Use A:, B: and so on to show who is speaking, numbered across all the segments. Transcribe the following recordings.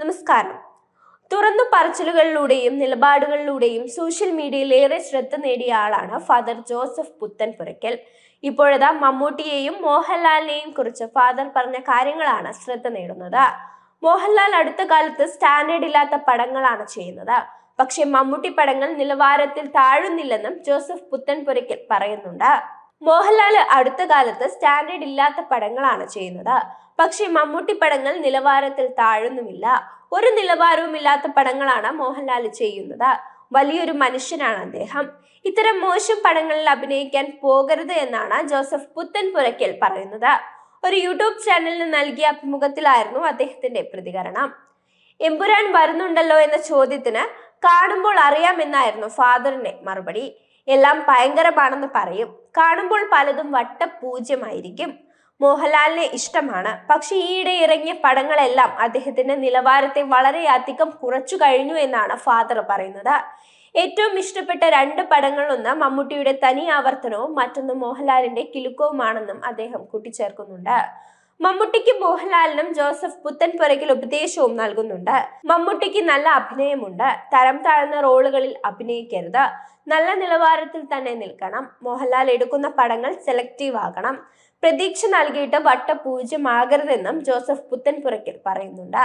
A: നമസ്കാരം. തുറന്നു പറച്ചിലുകളിലൂടെയും നിലപാടുകളിലൂടെയും സോഷ്യൽ മീഡിയയിൽ ഏറെ ശ്രദ്ധ നേടിയ ആളാണ് ഫാദർ ജോസഫ് പുത്തൻപുരയ്ക്കൽ ഇപ്പോഴതാ മമ്മൂട്ടിയെയും മോഹൻലാലിനെയും കുറിച്ച് ഫാദർ പറഞ്ഞ കാര്യങ്ങളാണ് ശ്രദ്ധ നേടുന്നത്. മോഹൻലാൽ അടുത്ത കാലത്ത് സ്റ്റാൻഡേർഡ് ഇല്ലാത്ത പടങ്ങളാണ് ചെയ്യുന്നത്. പക്ഷെ മമ്മൂട്ടി പടങ്ങൾ നിലവാരത്തിൽ താഴുന്നില്ലെന്നും ജോസഫ് പുത്തൻപുരയ്ക്കൽ പറയുന്നുണ്ട്. മോഹൻലാൽ അടുത്ത കാലത്ത് സ്റ്റാൻഡേർഡ് ഇല്ലാത്ത പടങ്ങളാണ് ചെയ്യുന്നത്. പക്ഷെ മമ്മൂട്ടി പടങ്ങൾ നിലവാരത്തിൽ താഴുന്നുമില്ല. ഒരു നിലവാരവും ഇല്ലാത്ത പടങ്ങളാണ് മോഹൻലാൽ ചെയ്യുന്നത്. വലിയൊരു മനുഷ്യനാണ് അദ്ദേഹം. ഇത്തരം മോശം പടങ്ങളിൽ അഭിനയിക്കാൻ പോകരുത് എന്നാണ് ജോസഫ് പുത്തൻപുരയ്ക്കൽ പറയുന്നത്. ഒരു യൂട്യൂബ് ചാനലിന് നൽകിയ അഭിമുഖത്തിലായിരുന്നു അദ്ദേഹത്തിന്റെ പ്രതികരണം. എമ്പുരാൻ വരുന്നുണ്ടല്ലോ എന്ന ചോദ്യത്തിന് കാണുമ്പോൾ അറിയാമെന്നായിരുന്നു ഫാദറിന്റെ മറുപടി. എല്ലാം ഭയങ്കരമാണെന്ന് പറയും. കാണുമ്പോൾ പലതും വട്ടപൂജ്യമായിരിക്കും. മോഹൻലാലിനെ ഇഷ്ടമാണ്. പക്ഷെ ഈയിടെ ഇറങ്ങിയ പടങ്ങളെല്ലാം അദ്ദേഹത്തിന്റെ നിലവാരത്തെ വളരെയധികം കുറച്ചു കഴിഞ്ഞു എന്നാണ് ഫാദർ പറയുന്നത്. ഏറ്റവും ഇഷ്ടപ്പെട്ട രണ്ട് പടങ്ങളൊന്ന് മമ്മൂട്ടിയുടെ തനി ആവർത്തനവും മറ്റൊന്ന് മോഹൻലാലിന്റെ കിലുക്കവുമാണെന്നും അദ്ദേഹം കൂട്ടിച്ചേർക്കുന്നുണ്ട്. മമ്മൂട്ടിക്ക് മോഹൻലാലിനും ജോസഫ് പുത്തൻപുരയ്ക്കൽ ഉപദേശവും നൽകുന്നുണ്ട്. മമ്മൂട്ടിക്ക് നല്ല അഭിനയമുണ്ട്. തരം താഴ്ന്ന റോളുകളിൽ അഭിനയിക്കരുത്. നല്ല നിലവാരത്തിൽ തന്നെ നിൽക്കണം. മോഹൻലാൽ എടുക്കുന്ന പടങ്ങൾ സെലക്റ്റീവ് ആകണം. പ്രതീക്ഷ നൽകിയിട്ട് വട്ടപൂജ്യമാകരുതെന്നും ജോസഫ് പുത്തൻപുരയ്ക്കൽ പറയുന്നുണ്ട്.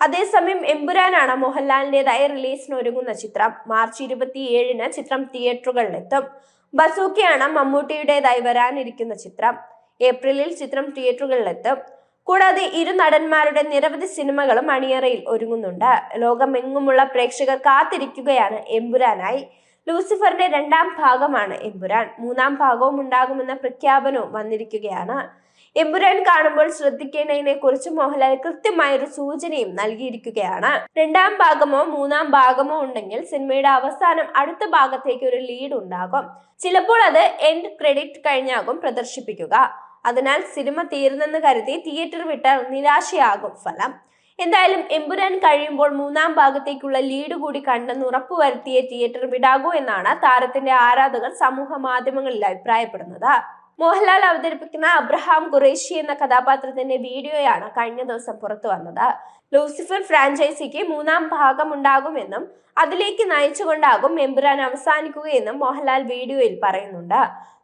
A: അതേസമയം എമ്പുരാനാണ് മോഹൻലാലിന്റെതായി റിലീസിന് ഒരുങ്ങുന്ന ചിത്രം. മാർച്ച് ഇരുപത്തിയേഴിന് ചിത്രം തിയേറ്ററുകളിലെത്തും ബസൂക്കയാണ് മമ്മൂട്ടിയുടേതായി വരാനിരിക്കുന്ന ചിത്രം. ഏപ്രിലിൽ ചിത്രം തിയേറ്ററുകളിലെത്തും. കൂടാതെ ഇരു നടന്മാരുടെ നിരവധി സിനിമകളും അണിയറയിൽ ഒരുങ്ങുന്നുണ്ട്. ലോകമെങ്ങുമുള്ള പ്രേക്ഷകർ കാത്തിരിക്കുകയാണ് എമ്പുരാനായി. ലൂസിഫറിന്റെ രണ്ടാം ഭാഗമാണ് എമ്പുരാൻ. മൂന്നാം ഭാഗവും ഉണ്ടാകുമെന്ന പ്രഖ്യാപനവും വന്നിരിക്കുകയാണ്. എമ്പുരാൻ കാണുമ്പോൾ ശ്രദ്ധിക്കേണ്ടതിനെ കുറിച്ച് മോഹൻലാൽ കൃത്യമായ ഒരു സൂചനയും നൽകിയിരിക്കുകയാണ്. രണ്ടാം ഭാഗമോ മൂന്നാം ഭാഗമോ ഉണ്ടെങ്കിൽ സിനിമയുടെ അവസാനം അടുത്ത ഭാഗത്തേക്ക് ഒരു ലീഡ് ഉണ്ടാകും. ചിലപ്പോൾ അത് എൻഡ് ക്രെഡിറ്റ് കഴിഞ്ഞാകും പ്രദർശിപ്പിക്കുക. അതിനാൽ സിനിമ തീർന്നെന്ന് കരുതി തിയേറ്റർ വിട്ട നിരാശയാകും ഫലം. എന്തായാലും എമ്പുരാൻ കഴിയുമ്പോൾ മൂന്നാം ഭാഗത്തേക്കുള്ള ലീഡ് കൂടി കണ്ടെന്ന് ഉറപ്പുവരുത്തിയ തിയേറ്റർ വിടാകൂ എന്നാണ് താരത്തിന്റെ ആരാധകർ സമൂഹ മാധ്യമങ്ങളിൽ അഭിപ്രായപ്പെടുന്നത്. മോഹൻലാൽ അവതരിപ്പിക്കുന്ന അബ്രഹാം ഖുറേഷി എന്ന കഥാപാത്രത്തിന്റെ വീഡിയോയാണ് കഴിഞ്ഞ ദിവസം പുറത്തു വന്നത്. ലൂസിഫർ ഫ്രാഞ്ചൈസിക്ക് മൂന്നാം ഭാഗം ഉണ്ടാകുമെന്നും അതിലേക്ക് നയിച്ചുകൊണ്ടാകും എമ്പുരാൻ അവസാനിക്കുകയെന്നും മോഹൻലാൽ വീഡിയോയിൽ പറയുന്നുണ്ട്.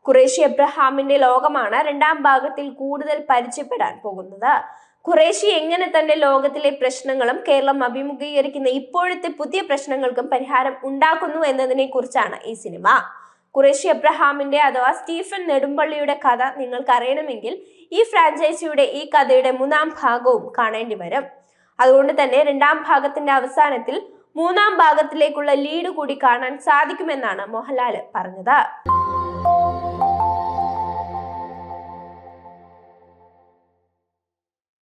A: ഖുറേഷി അബ്രഹാമിന്റെ ലോകമാണ് രണ്ടാം ഭാഗത്തിൽ കൂടുതൽ പരിചയപ്പെടാൻ പോകുന്നത്. ഖുറേഷി എങ്ങനെ തന്റെ ലോകത്തിലെ പ്രശ്നങ്ങളും കേരളം അഭിമുഖീകരിക്കുന്ന ഇപ്പോഴത്തെ പുതിയ പ്രശ്നങ്ങൾക്കും പരിഹാരം ഉണ്ടാക്കുന്നു എന്നതിനെ കുറിച്ചാണ് ഈ സിനിമ. ഖുറേഷി എബ്രഹാമിന്റെ അഥവാ സ്റ്റീഫൻ നെടുമ്പള്ളിയുടെ കഥ നിങ്ങൾക്ക് അറിയണമെങ്കിൽ ഈ ഫ്രാഞ്ചൈസിയുടെ ഈ കഥയുടെ മൂന്നാം ഭാഗവും കാണേണ്ടി വരും. അതുകൊണ്ട് തന്നെ രണ്ടാം ഭാഗത്തിന്റെ അവസാനത്തിൽ മൂന്നാം ഭാഗത്തിലേക്കുള്ള ലീഡ് കൂടി കാണാൻ സാധിക്കുമെന്നാണ് മോഹൻലാൽ പറഞ്ഞത്.